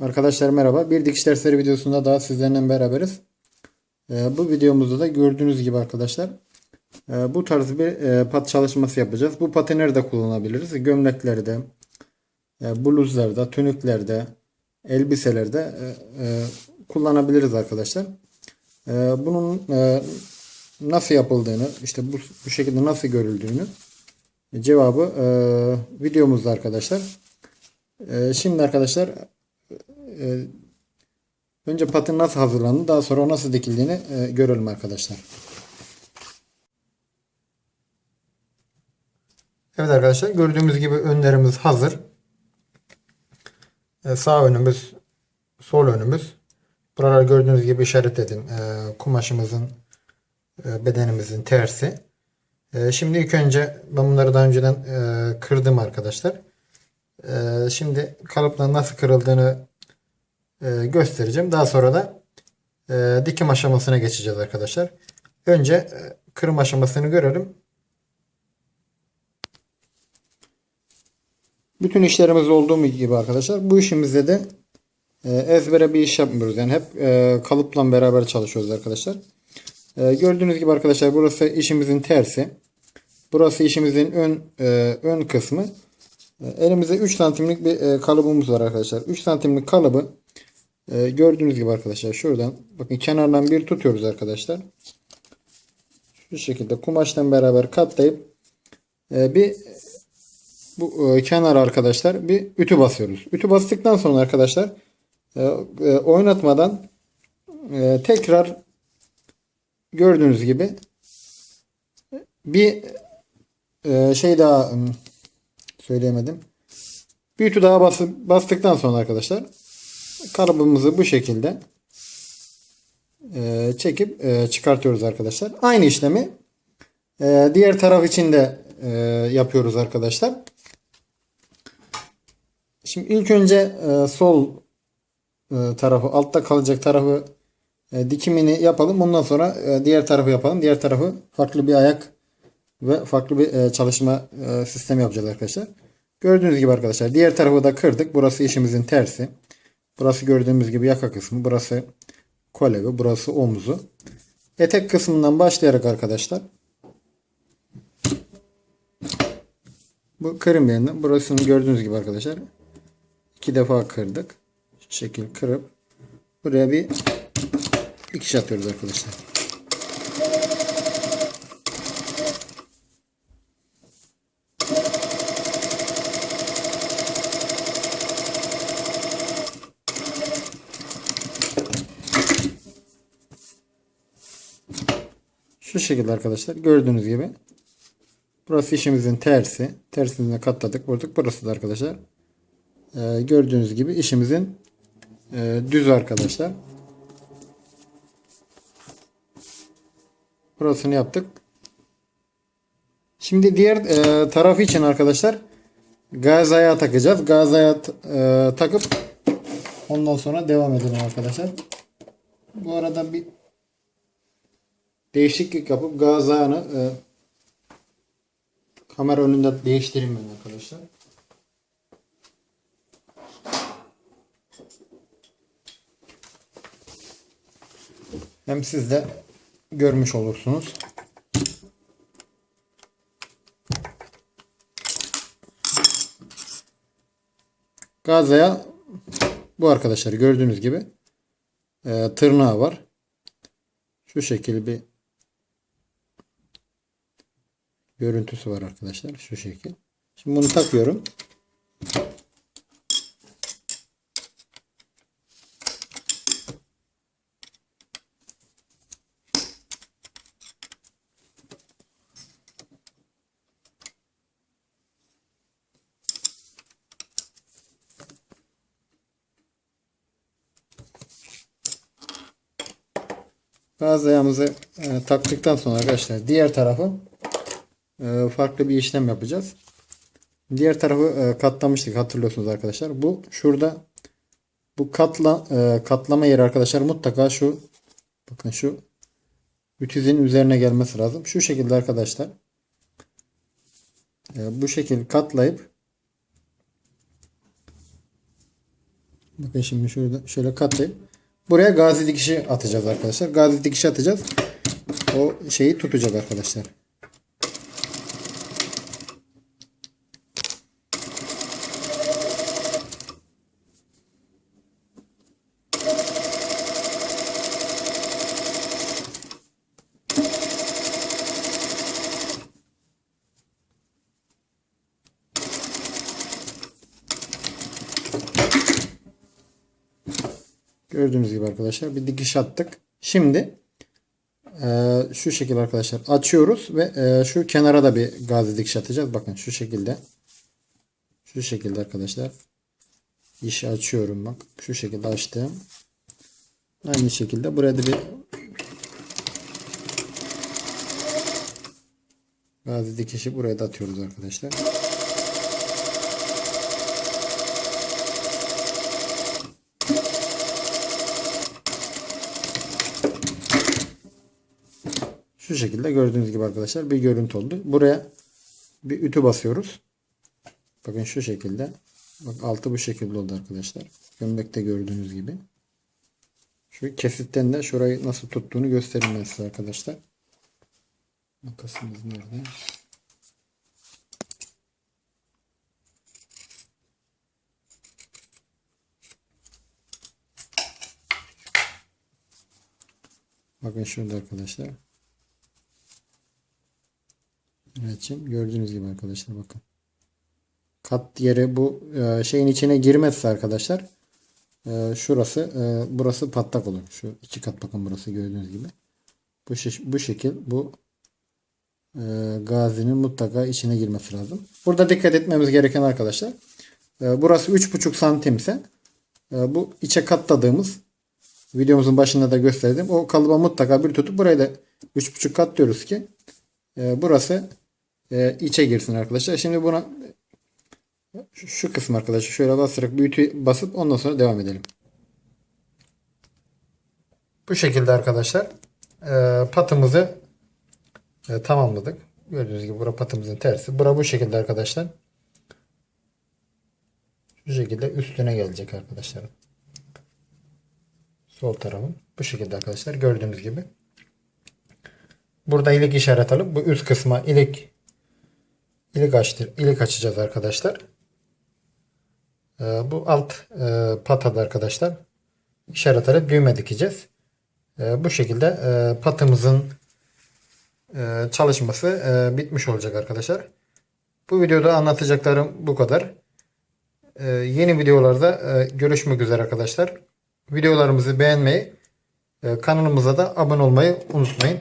Arkadaşlar merhaba. Bir dikiş dersleri videosunda daha sizlerle beraberiz. Ee, bu videomuzda da gördüğünüz gibi arkadaşlar e, bu tarz bir e, pat çalışması yapacağız. Bu patı nerede kullanabiliriz? Gömleklerde, e, bluzlarda, tünüklerde, elbiselerde e, e, kullanabiliriz arkadaşlar. E, bunun e, nasıl yapıldığını, işte bu, bu şekilde nasıl görüldüğünü cevabı e, videomuzda arkadaşlar. E, şimdi arkadaşlar e, önce patın nasıl hazırlandığını daha sonra o nasıl dikildiğini e, görelim arkadaşlar. Evet arkadaşlar gördüğümüz gibi önlerimiz hazır. E, sağ önümüz, sol önümüz. Buralar gördüğünüz gibi işaret edin. E, kumaşımızın, e, bedenimizin tersi. E, şimdi ilk önce ben bunları daha önceden e, kırdım arkadaşlar. E, şimdi kalıpla nasıl kırıldığını e, göstereceğim. Daha sonra da e, dikim aşamasına geçeceğiz arkadaşlar. Önce e, kırım aşamasını görelim. Bütün işlerimiz olduğu gibi arkadaşlar bu işimizde de e, ezbere bir iş yapmıyoruz. Yani hep e, kalıpla beraber çalışıyoruz arkadaşlar. E, gördüğünüz gibi arkadaşlar burası işimizin tersi. Burası işimizin ön ön kısmı. Elimizde 3 santimlik bir kalıbımız var arkadaşlar. 3 santimlik kalıbı e, gördüğünüz gibi arkadaşlar şuradan bakın kenardan bir tutuyoruz arkadaşlar. Şu şekilde kumaşla beraber katlayıp e, bir bu e, kenar arkadaşlar bir ütü basıyoruz. Ütü bastıktan sonra arkadaşlar e, e, oynatmadan e, tekrar gördüğünüz gibi bir e, şey daha söyleyemedim. Bir ütü daha bas, bastıktan sonra arkadaşlar kalıbımızı bu şekilde e, çekip e, çıkartıyoruz arkadaşlar. Aynı işlemi e, diğer taraf için de yapıyoruz arkadaşlar. Şimdi ilk önce sol tarafı altta kalacak tarafı dikimini yapalım. Ondan sonra diğer tarafı yapalım. Diğer tarafı farklı bir ayak ve farklı bir çalışma e, sistemi yapacağız arkadaşlar. Gördüğünüz gibi arkadaşlar diğer tarafı da kırdık. Burası işimizin tersi. Burası gördüğümüz gibi yaka kısmı. Burası kolevi. Burası omuzu. Etek kısmından başlayarak arkadaşlar. Bu kırım yerinden. Burasını gördüğünüz gibi arkadaşlar. iki defa kırdık. Şu şekil kırıp buraya bir dikiş atıyoruz arkadaşlar. Şu şekilde arkadaşlar gördüğünüz gibi burası işimizin tersi. Tersine katladık vurduk. Burası da arkadaşlar e, gördüğünüz gibi işimizin e, düz arkadaşlar. Burasını yaptık. Şimdi diğer e, tarafı için arkadaşlar gaz ayağı takacağız. Gaz ayağı e, takıp ondan sonra devam edelim arkadaşlar. Bu arada bir değişiklik yapıp gaz ayağını e, kamera önünde değiştireyim ben arkadaşlar. Hem siz de görmüş olursunuz. Gazaya bu arkadaşlar gördüğünüz gibi e, tırnağı var. Şu şekil bir görüntüsü var arkadaşlar. Şu şekil. Şimdi bunu takıyorum. Gaz ayağımızı e, taktıktan sonra arkadaşlar diğer tarafı farklı bir işlem yapacağız. Diğer tarafı e, katlamıştık hatırlıyorsunuz arkadaşlar. Bu şurada bu katla e, katlama yeri arkadaşlar mutlaka şu bakın şu ütüzün üzerine gelmesi lazım. Şu şekilde arkadaşlar e, bu şekilde katlayıp Bakın şimdi şöyle şöyle katlayıp buraya gazi dikişi atacağız arkadaşlar. Gazi dikişi atacağız. O şeyi tutacak arkadaşlar. Gördüğünüz gibi arkadaşlar bir dikiş attık. Şimdi e, şu şekilde arkadaşlar açıyoruz ve e, şu kenara da bir gazi dikiş atacağız. Bakın şu şekilde. Şu şekilde arkadaşlar. İşi açıyorum bak. Şu şekilde açtım. Aynı şekilde buraya da bir gazi dikişi buraya da atıyoruz arkadaşlar. Şu şekilde gördüğünüz gibi arkadaşlar bir görüntü oldu. Buraya bir ütü basıyoruz. Bakın şu şekilde. Bak altı bu şekilde oldu arkadaşlar. Gömlekte gördüğünüz gibi. Şu kesitten de şurayı nasıl tuttuğunu göstereyim ben size arkadaşlar. Makasımız nerede? Bakın şurada arkadaşlar. Şimdi gördüğünüz gibi arkadaşlar bakın. Kat yeri bu e, şeyin içine girmezse arkadaşlar e, şurası e, burası patlak olur. Şu iki kat bakın burası gördüğünüz gibi. Bu, bu şekil bu gazinin mutlaka içine girmesi lazım. Burada dikkat etmemiz gereken arkadaşlar burası 3,5 santimse bu içe katladığımız videomuzun başında da gösterdim. O kalıba mutlaka bir tutup burayı da 3,5 kat diyoruz ki burası e, içe girsin arkadaşlar. Şimdi buna şu, kısmı arkadaşlar şöyle basarak büyütü basıp ondan sonra devam edelim. Bu şekilde arkadaşlar e, patımızı e, tamamladık. Gördüğünüz gibi bura patımızın tersi. Bura bu şekilde arkadaşlar. Şu şekilde üstüne gelecek arkadaşlar. Sol tarafın. Bu şekilde arkadaşlar gördüğünüz gibi. Burada ilik işaret alıp bu üst kısma ilik ilik açtır, ilik açacağız arkadaşlar. Ee, bu alt e, patada arkadaşlar işaret alıp düğme dikeceğiz. Ee, bu şekilde e, patımızın e, çalışması e, bitmiş olacak arkadaşlar. Bu videoda anlatacaklarım bu kadar. Ee, yeni videolarda e, görüşmek üzere arkadaşlar. Videolarımızı beğenmeyi, e, kanalımıza da abone olmayı unutmayın.